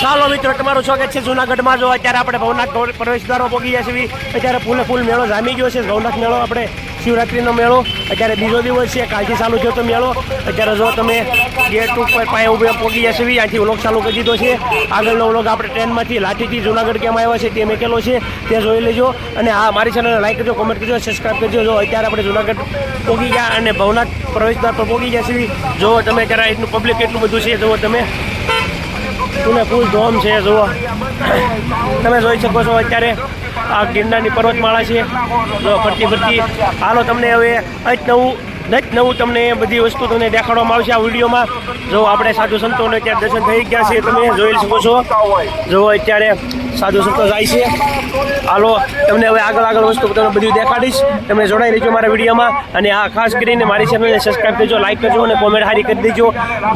ચાલો મિત્રો, તમારું સ્વાગત છે જુનાગઢમાં. જો અત્યારે આપણે ભવનાથ પ્રવેશદ્વારો પ્રવેશ દ્વારો પહોંચી ગયા છીએ અત્યારે ફૂલે ફૂલ મેળો જામી ગયો છે. ભવનાથ મેળો આપણે શિવરાત્રીનો મેળો, અત્યારે બીજો દિવસ છે, કાલથી ચાલુ થયો તો મેળો. અત્યારે જો તમે ગેટ ઉપર પાસે ઉભે પહોંચી ગયા છીએ અહીંથી વ્લોગ ચાલુ કરી દીધો છે. આગળનો વ્લોગ આપણે ટ્રેનમાંથી લાઠીથી જુનાગઢ કેમ આવ્યા છે તે મેકેલો છે, તે જોઈ લેજો. અને આ મારી ચેનલને લાઈક કરજો કોમેન્ટ કરજો સબસ્ક્રાઈબ કરજો. જો અત્યારે આપણે જુનાગઢ પહોંચી ગયા અને ભવનાથ પ્રવેશદ્વાર પર પહોંચી ગયા છીએ જો તમે અત્યારે એટલું પબ્લિક એટલું બધું છે જુઓ તમે ફૂલે ફૂલ ધોમ છે, જુઓ. તમે જોઈ શકો છો અત્યારે આ ગિરનારની પર્વતમાળા છે. જો ફરતી ફરતી. હાલો, તમને હવે જ નવું જ નવું તમને બધી વસ્તુ તમને દેખાડવામાં આવશે આ વિડીયોમાં. જો આપણે સાધુ સંતોને અત્યારે દર્શન થઈ ગયા છે, તમે જોઈ શકો છો. જો અત્યારે સાધુ સંતો જાય છે. હાલો, તમને હવે આગળ આગળ વસ્તુ તમને બધું દેખાડીશ. તમે જોડાઈ રહેજો મારા વિડીયોમાં. અને આ ખાસ કરીને મારી ચેનલને સબસ્ક્રાઈબ કરજો લાઈક કરજો અને કોમેન્ટ હારી કરી દેજો.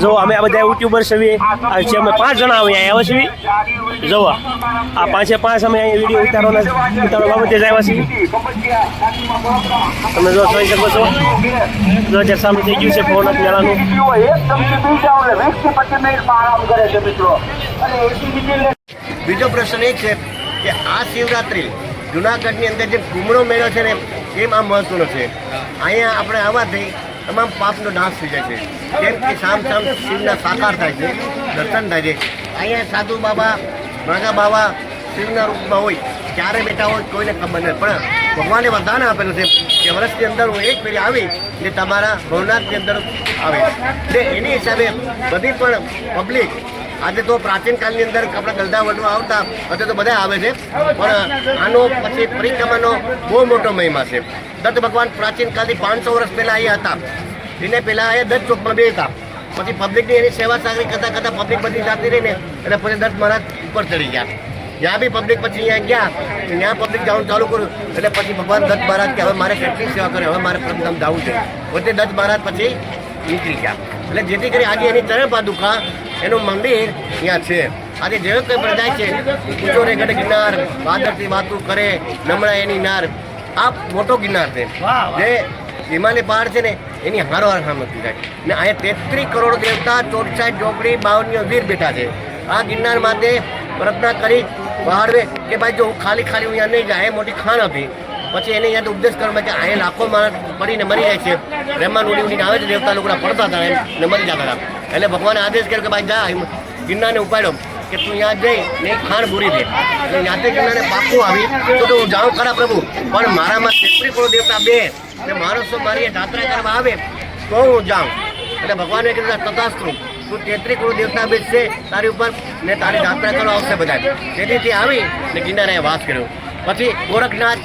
જો અમે આ બધા યુટ્યુબર છે અમે પાંચ જણા અમે અહીંયા આવ્યા છીએ. જો, આ પાંચે પાંચ અમે અહીંયા વીડિયો ઉતારવાના, ઉતારવા બાબતે જ આવ્યા છીએ. તમે જો જોઈ શકો છો. અત્યારે સામે થઈ ગયું છે ભવનાથ મેળાનું બીજી પ્રશ્ન એ છે કે આ શિવરાત્રિ જુનાગઢની અંદર જે કુમળો મેળો છે ને એમ આ મહત્વનો છે? અહીંયા આપણે આવવાથી તમામ પાપનો નાશ થઈ જાય છે. કેમ કે સામ સામ શિવના સાકાર થાય છે, દર્શન થાય છે. અહીંયા સાધુ બાબા નાગા બાબા શિવના રૂપમાં હોય, ક્યારે બેઠા હોય કોઈને ખબર નથી. પણ ભગવાને વરદાન આપેલું છે કે વર્ષની અંદર હું એક ફેરી આવી જે તમારા ભવનાથની અંદર આવે. એટલે એની હિસાબે બધી પણ પબ્લિક આજે તો પ્રાચીન કાળની અંદર આપણા ગલદા વડવા આવતા અત્યારે તો બધા આવે છે, પણ આનો પછી પરિક્રમાનો બહુ મોટો મહિમા છે. દત્ત ભગવાન પ્રાચીન કાળથી પાંચસો વર્ષ પહેલાં અહીંયા હતા. એને પહેલાં અહીંયા દત્ત ચોકમાં બે હતા. પછી પબ્લિકની એની સેવા સાગરી કરતાં કરતાં પબ્લિક બધી જાતી રહીને એટલે પછી દત્ત મહારાજ ઉપર ચડી ગયા. ત્યાં બી પબ્લિક પછી અહીંયા ગયા ત્યાં પબ્લિક જવાનું ચાલુ કર્યું. એટલે પછી ભગવાન દત્ત મહારાજ કે હવે મારે કેટલી સેવા કરે હવે મારે પ્રથમ જવું છે. પોતે દત્ત મહારાજ પછી નીકળી ગયા. એટલે જેથી કરી આજે એની ચરણ પાદુકા એનું મંદિર ત્યાં છે. આજે જે કોઈ પણ જાય છે ઊંચો રે ગઢ ગિરનાર વાદળથી વાતું કરે નમણા એની નાર. આ મોટો ગિરનાર છે. જે હિમાલય પહાડ છે ને એની હારોહાર સામતી જાય. ને અહીંયા તેત્રીસ કરોડ દેવતા ચોરસાઠ ચોકડી બાવનીઓ વીર બેઠા છે. આ ગિરનાર માટે પ્રાર્થના કરી પહાડવે કે ભાઈ જો હું ખાલી ખાલી હું અહીંયા નહીં જાય મોટી ખાણ આપી. પછી એને યાદ ઉપદેશ કરવામાં કે અહીંયા લાખો માણસ પડીને મરી જાય છે. રહેમાન ઉડી ઉડીને આવે છે, દેવતા લોકો પડતા હતા એને મરી જતા હતા. એટલે ભગવાને આદેશ કર્યો કે ભાઈ જા ગિરનારને ઉપાડ્યો. કે તું ત્યાં જઈ ને ખાણ પૂરી દે. એટલે ત્યાંથી ગિરનારને પાકું આવી. તો હું જાઉં ખરા પ્રભુ, પણ મારામાં તેત્રી કરોડ દેવતા બે. ને માણસો મારી યાત્રા કરવા આવે, તો હું જાઉં. એટલે ભગવાને કીધું તથાસ્તુ. તું તેત્રી કરોડ દેવતા છે, તારી ઉપર ને તારી યાત્રા કરવા આવશે બધા તેથી તે આવી ને ગિરનાર વાસ કર્યો. પછી ગોરખનાથ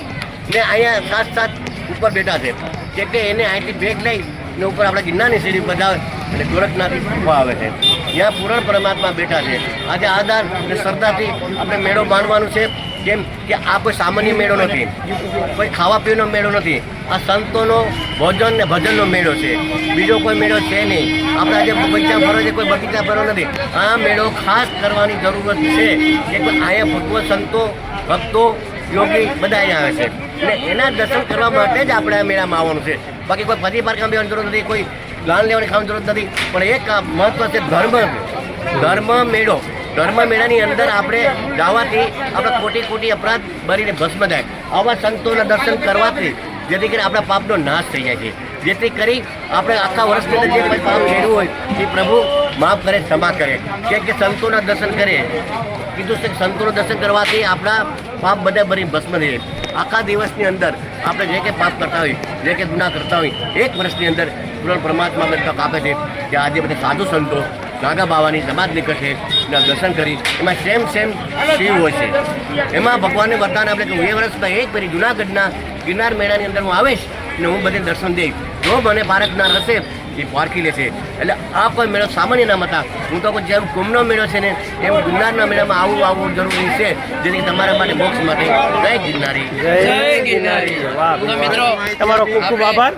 ને અહીંયા સાત સાત ઉપર બેઠા છે. એટલે એને અહીંથી ભેગ લઈ ને ઉપર આપણે ગિરનારની સીડી બધા એટલે ગોરખનાથથી ગુફા આવે છે. ત્યાં પૂરણ પરમાત્મા બેઠા છે. આજે આધાર અને શ્રદ્ધાથી આપણે મેળો માનવાનું છે. કેમ કે આ કોઈ સામાન્ય મેળો નથી. કોઈ ખાવા પીવાનો મેળો નથી. આ સંતોનો ભોજન ને ભજનનો મેળો છે. બીજો કોઈ મેળો છે નહીં. આપણા જે બગીચા ફરો છે, કોઈ બગીચા ફરો નથી. આ મેળો ખાસ કરવાની જરૂરત છે કે અહીંયા ભગવત સંતો, ભક્તો, યોગી બધા અહીંયા આવે છે. ને એના દર્શન કરવા માટે જ આપણે આ મેળામાં આવવાનું છે. બાકી કોઈ ફરી પાર્કમાં બેવાની જરૂર નથી, કોઈ દાન લેવાની ખાવાની જરૂર નથી. પણ એક મહત્વ છે ધર્મ. ધર્મ મેળો. ધર્મ મેળાની અંદર આપણે જવાથી આપણે કોટી કોટી અપરાધ ભરીને ભસ્મ થાય. આવા સંતોના દર્શન કરવાથી જેથી કરીને આપણા પાપનો નાશ થઈ જાય છે. જેથી કરી આપણે આખા વર્ષની અંદર જે પાપ કર્યું હોય, એ પ્રભુ માફ કરે, ક્ષમા કરે. કેમ કે સંતોના દર્શન કરે. કીધું છે કે સંતોનું દર્શન કરવાથી આપણા પાપ બધા ભરી ભસ્મ થઈ જાય આખા દિવસની અંદર આપણે જે કંઈ પાપ કરતા હોય, જે કંઈ ગુના કરતા હોય, એક વર્ષની અંદર પૂરણ પરમાત્મા અમને તક આપે છે. કે આજે બધા સાધુ સંતો, નાગા બાવાની સમાજ નીકળશે. એના દર્શન કરી. એમાં સેમ સેમ શિવ હોય છે. એમાં ભગવાનને વરદાન આપણે કે હું એ વર્ષમાં એક ફરી જુનાગઢના ગિરનાર મેળાની અંદર હું આવીશ ને હું બધે દર્શન દઈશ. જો મને પારખનાર રસે એ પારખી લેશે. એટલે આ કોઈ મેળો સામાન્ય નામ હતા. હું તો જેમ કુંભનો મેળો છે ને એમ ગિરનારના મેળામાં આવું આવવું જરૂરી છે જેથી તમારા માટે મોક્ષ માટે. જય ગિરનારી. જય ગિરનારી. વાહ મિત્રો તમારો ખૂબ ખૂબ આભાર.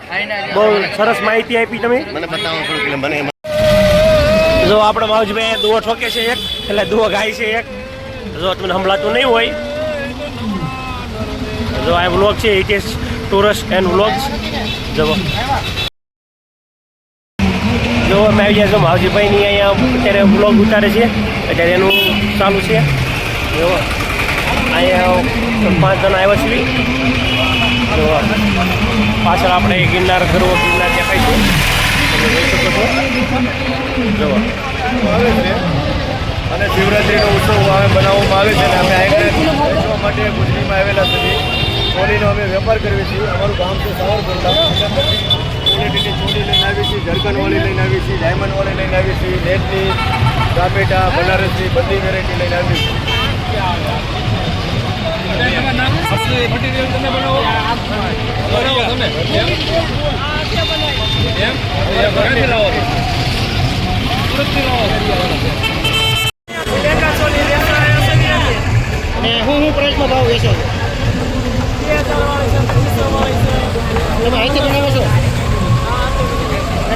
બહુ સરસ માહિતી આપી તમે. મને બતાવો મને જો આપણે માવજીભાઈ દુઓ ઠોકે છે એક, એટલે દુઓ ગાય છે એક. જો તમને સંભળાતું નહીં હોય, જો આ વ્લોગ છે it is tourist and vlogs જો જો અમે આવી ગયા છો માવજીભાઈની અહીંયા, અત્યારે બ્લોગ ઉતારે છે, અત્યારે એનું ચાલુ છે. જો અહીંયા પાંચ જણા આવ્યા છીએ. જો પાછળ આપણે ગિરનાર ગરવો ગિરનાર દેખાય છે. અને શિવરાત્રીનો ઉત્સવ આવે બનાવવામાં આવે છે અને અમે અહીંયા વેચવા માટે ગુજરીમાં આવેલા છીએ. ચોલીનો અમે વેપાર કરીએ છીએ. અમારું ગામ છે સાવરકુંડલા. ક્વોલિટીની ચોલી લઈને આવી છીએ જરકન વાળી લઈને આવી છીએ, ડાયમંડવાળી લઈને આવી છીએ નેટની કાપેટા બનારસની બધી વેરાયટી લઈને આવી છીએ. અને હું હું પ્રાઇસમાં ભાવ વેચો છો તમે અહીંથી બનાવો છો?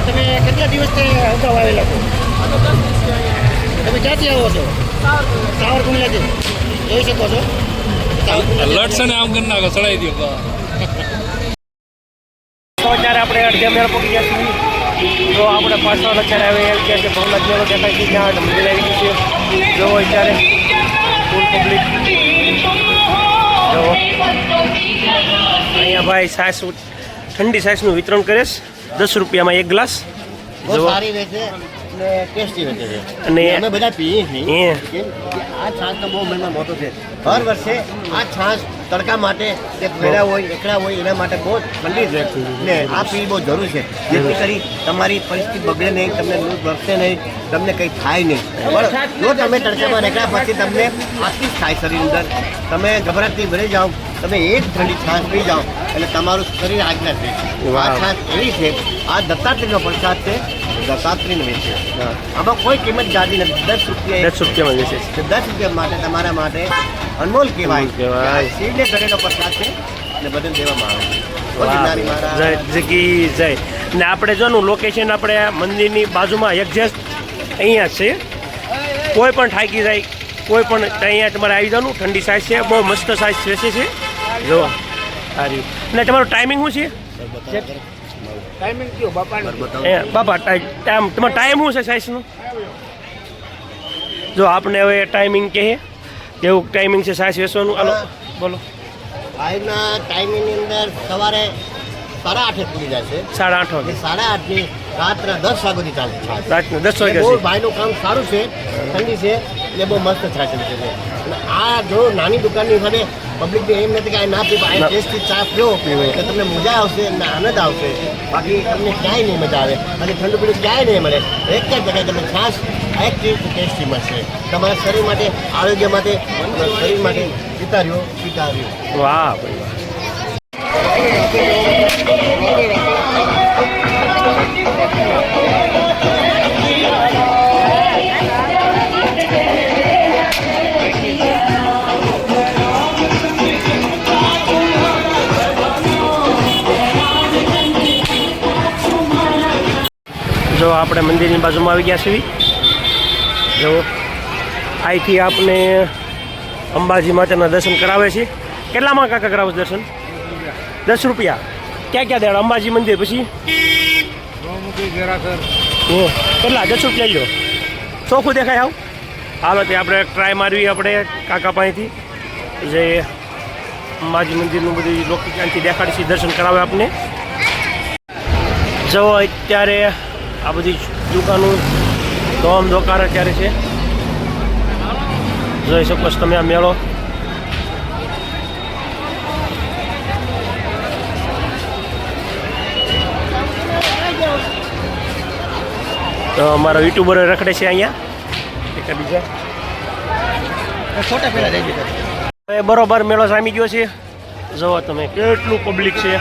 તમે કેટલા દિવસથી અગાઉ આવેલા છો? તમે ક્યાંથી આવો છો? સાવરકુંડલાથી? જોઈ શકો છો. લડશે ને આમ કરી નાખો ચડાવી દો અત્યારે આપણે અડધે મેળ પકી ગયા છીએ. જો આપણે પાછળ અત્યારે હવે એમ કે છે ભવનાથ મેળો દેખાય છે ત્યાં મંદિર આવી ગયું છે. જો અત્યારે ફૂલ પબ્લિક જો. અહીંયા ભાઈ સાસ ઠંડી સાસનું વિતરણ કરે છે. દસ રૂપિયામાં એક ગ્લાસ. જો. અને ટેસ્ટી વેચે છે. અને અમે બધા પીએ છીએ. આ છાશ તો બહુ મહિમા મોટો છે. હર વર્ષે આ છાશ તડકા માટે કે ભેડા હોય એકડા હોય એના માટે બહુ ઠંડી છે. ને આ પીવી બહુ જરૂર છે. જેથી કરી તમારી પરિસ્થિતિ બગડે નહીં તમને લૂટ વરસે નહીં તમને કંઈ થાય નહીં. પણ જો તમે તડકામાં નીકળ્યા પછી તમને આથી જ થાય શરીર અંદર. તમે ગભરાટથી ભરી જાઓ. તમે એક ઠંડી છાશ પી જાઓ. એટલે તમારું શરીર આજ્ઞા છે. આ. છાશ એવી છે આ દત્તાત્રેયનો પ્રસાદ છે. દત્તાત્રેયનો વેચે આમાં કોઈ કિંમત જાડી નથી. દસ રૂપિયા દસ રૂપિયામાં વેચે છે. દસ રૂપિયા માટે તમારા માટે અનમોલ કહેવાય. અનમોલ કહેવાય. શિવને ઘરેલો પ્રસાદ છે અને બદલ દેવામાં આવે છે. જય જગી જય. ને આપણે જો નું લોકેશન આપણે મંદિરની બાજુમાં એક્ઝેક્ટ અહીંયા છે કોઈ પણ થાકી જાય કોઈ પણ અહીંયા તમારે આવી જવાનું ઠંડી સાઈઝ છે બહુ મસ્ત સાઈઝ બેસે છે. જો સારી ને તમારો ટાઈમિંગ શું છે? બાપા ટાઈમ તમારો ટાઈમ શું છે સાઈઝનું જો આપણે હવે ટાઈમિંગ કહે. કેવું ટાઈમિંગ છે સાઈઝ વેસવાનું? હાલો બોલો. ભાઈના ટાઈમિંગની અંદર સવારે સાડા આઠે પૂરી જાય છે. સાડા આઠ વાગે. સાડા આઠથી રાત્રે દસ વાગ્યા સુધી ચાલે છે. રાતના દસ વાગ્યા ભાઈનું કામ સારું છે ઠંડી છે એટલે બહુ મસ્ત થાય છે. આ જો નાની દુકાનની સાથે પબ્લિકને એમ નથી કે આ ના પીવા આ. ટેસ્ટથી ચા પીઓ તો તમને મજા આવશે અને આનંદ આવશે. બાકી તમને ક્યાંય નહીં મજા આવે. અને ઠંડુ પીડું ક્યાંય નહીં મળે. એક જ જગ્યાએ તમને છાશ એક ટેસ્ટી મળશે. તમારા શરીર માટે આરોગ્ય માટે શરીર માટે વિતાર્યો વિતાર્યો. વાહ ભાઈ વાહ. આપણે મંદિરની બાજુમાં આવી ગયા છીએ. જો અહીંથી આપણે અંબાજી માતાના દર્શન કરાવે છે. કેટલામાં કાકા કરાવે દર્શન? દસ રૂપિયા. ક્યાં ક્યાં દેડ અંબાજી મંદિર પછી? કેટલા? દસ રૂપિયા લ્યો. ચોખ્ખું દેખાય આવું? હાલો, તે આપણે ટ્રાય મારવી આપણે કાકા પાસેથી. જે અંબાજી મંદિરનું બધું લોકો ક્યાંથી દેખાડીશી દર્શન કરાવે આપને. જો, અત્યારે આ બધી દુકાનો ધોમ ધોકાર અત્યારે છે. જોઈ શકો છો તમે આ મેળો. તો અમારા યુટ્યુબરો રખડે છે અહીંયા. બીજા. બરોબર મેળો સામી ગયો છે. જુઓ તમે, કેટલું પબ્લિક છે.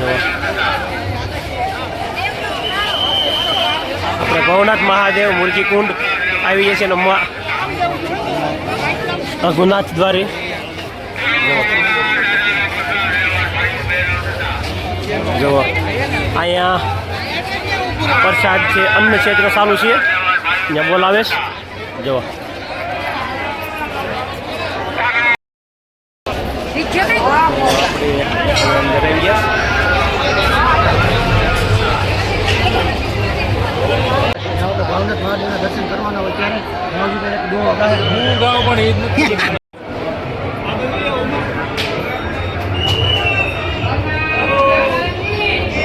જુઓ. ભવનાથ મહાદેવ મુરગીકુંડ આવી જાય છે ને રઘુનાથ દ્વારે. જુઓ. અહીંયા પ્રસાદ છે, અન્ન ક્ષેત્ર ચાલુ છે. અહીંયા બોલાવે છે. જુઓ અંદર આવી ગયા ભોળાનાથ મહાદેવના દર્શન કરવાના હોય ત્યારે બાવાજી એક દો ગાય હું ગાઉં પણ એ જ નથી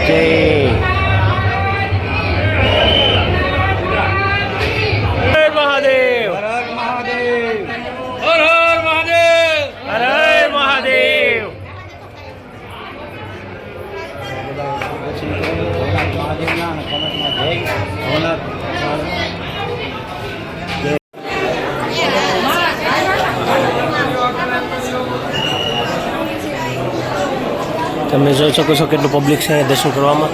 જય હર મહાદેવ હર હર મહાદેવ હર હર મહાદેવ મહાદેવના અને કનકના જય ભોળાનાથ તમે જોઈ શકો છો કેટલું પબ્લિક છે દર્શન કરવામાં.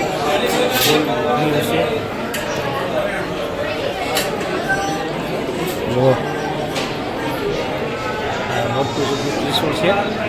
મોટું છે.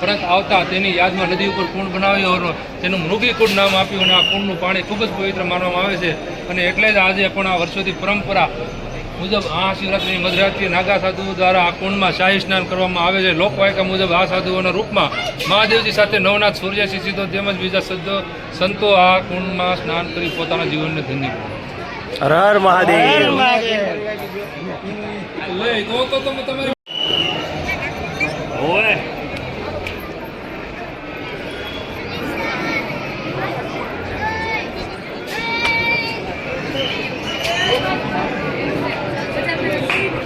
પરત આવતા તેની યાદમાં નદી ઉપર કુંડ બનાવ્યો અને તેનું મૃગી કુંડ નામ આપ્યું અને આ કુંડનું પાણી ખૂબ જ પવિત્ર માનવામાં આવે છે. અને એટલે જ આજે પણ આ વર્ષોથી પરંપરા મુજબ આ શિવરાત્રિની મધરાત્રિ નાગા સાધુઓ દ્વારા આ કુંડમાં શાહી સ્નાન કરવામાં આવે છે. લોકવાયકા મુજબ આ સાધુઓના રૂપમાં મહાદેવજી સાથે નવનાથ સૂર્યસી સીધો તેમજ બીજા સદ્દો સંતો આ કુંડમાં સ્નાન કરી પોતાના જીવનને ધન્ય હર હર મહાદેવ લે તો તો તમે તમારી ઓય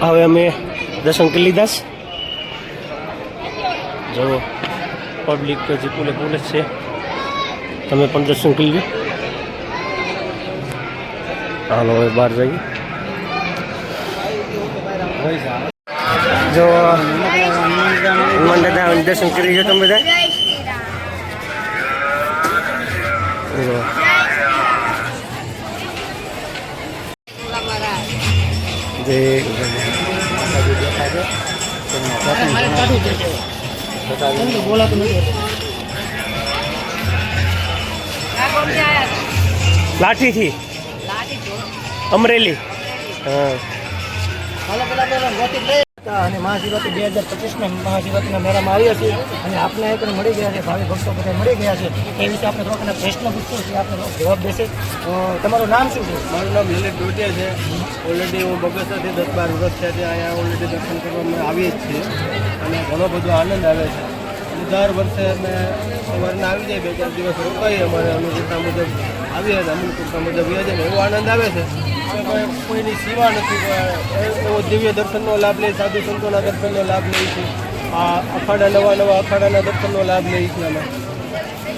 હવે અમે દર્શન કરી લીધા છે. જુઓ પબ્લિક તો જે પુલે પુલે છે તમે પણ દર્શન કરી લો. હાલો હવે બહાર જઈએ. જો હનુમાન દાદા દર્શન કરી લીધો તમે બધા? જો. જય લાઠીથી? અમરેલી. હતા અને મહાશિવરાત્રિ બે હજાર પચીસના મહાશિવરાત્રિના મેળામાં આવ્યા છીએ અને આપણે એક મળી ગયા છે ભાવિ ભક્તો બધા મળી ગયા છે. એ વિશે આપણે થોડાક પ્રશ્ન પૂછતો છે આપણે જવાબ દેશે. તમારું નામ શું છે? મારું નામ લલિત ડોટિયા છે. ઓલરેડી હું બગસરાથી દસ બાર વર્ષ થયા અહીંયા ઓલરેડી દર્શન કરવામાં આવીએ જ છીએ. અને ઘણો બધો આનંદ આવે છે. દર વર્ષે અમે સવારના આવી જાય બે ચાર દિવસ રોકાઈએ અમારે અનુકૂળતા મુજબ. આવીએ અને અનુકૂળતા મુજબ વ્યાજે એવો આનંદ આવે છે કોઈની સેવા નથી એવો દિવ્ય દર્શનનો લાભ લઈ સાધુ સંતોના દર્શનનો લાભ લઈ છે. આ અખાડા, નવા નવા અખાડાના દર્શનનો લાભ લઈએ છીએ અમે.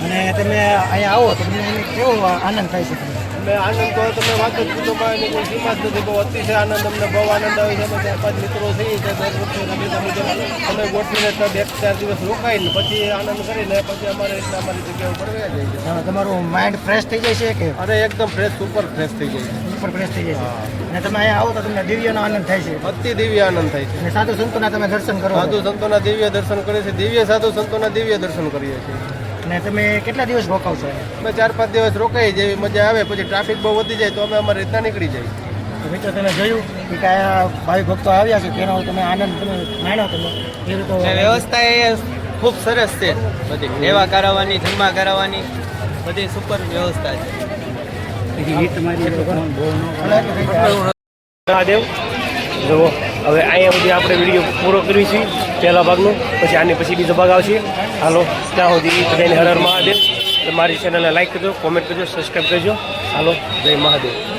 અને તમે અહીંયા આવો તો તમને કેવો આનંદ થાય છે? અમે આનંદ તો તમે વાત જ પૂછો એની કોઈ કિંમત નથી બહુ અતિશય આનંદ અમને બહુ આનંદ આવે છે. અમે ચાર પાંચ મિત્રો થઈ છીએ દર વખતે રાબેતા મુજબ અમે ગોઠવીને ત્યાં બે ચાર દિવસ રોકાઈને પછી આનંદ કરીને પછી અમારે એટલે અમારી જગ્યા ઉપર વયા જાય છે. તમારું માઇન્ડ ફ્રેશ થઈ જાય છે કે? અરે એકદમ ફ્રેશ સુપર ફ્રેશ થઈ જાય છે. ઉપર ફ્રેશ થઈ જાય છે. અને તમે અહીંયા આવો તો તમને દિવ્યનો આનંદ થાય છે. અતિ દિવ્ય આનંદ થાય છે. સાધુ સંતોના તમે દર્શન કરો. સાધુ સંતોના દિવ્ય દર્શન કરે છે દિવ્ય સાધુ સંતોના દિવ્ય દર્શન કરીએ છીએ. અને તમે કેટલા દિવસ રોકાવશો અમે ચાર પાંચ દિવસ રોકાઈ જેવી મજા આવે પછી ટ્રાફિક બહુ વધી જાય તો અમે અમારી રીતના નીકળી જઈએ. તો મિત્રો તમે જોયું કે કયા ભાઈ ભક્તો આવ્યા છે તેનો તમે આનંદ તમે માણો તમે એ રીતે વ્યવસ્થા એ ખૂબ સરસ છે. બધી સેવા કરાવવાની જમવા કરાવવાની બધી સુપર વ્યવસ્થા છે. મહાદેવ જુઓ હવે અહીંયા સુધી આપણે વીડિયો પૂરો કરીએ છીએ પહેલા ભાગનું પછી આની પછી બીજો ભાગ આવશે. હાલો, ત્યાં સુધી બધાને હર હર મહાદેવ. મારી ચેનલને લાઈક કરજો કોમેન્ટ કરજો સબસ્ક્રાઈબ કરજો. હાલો, જય મહાદેવ.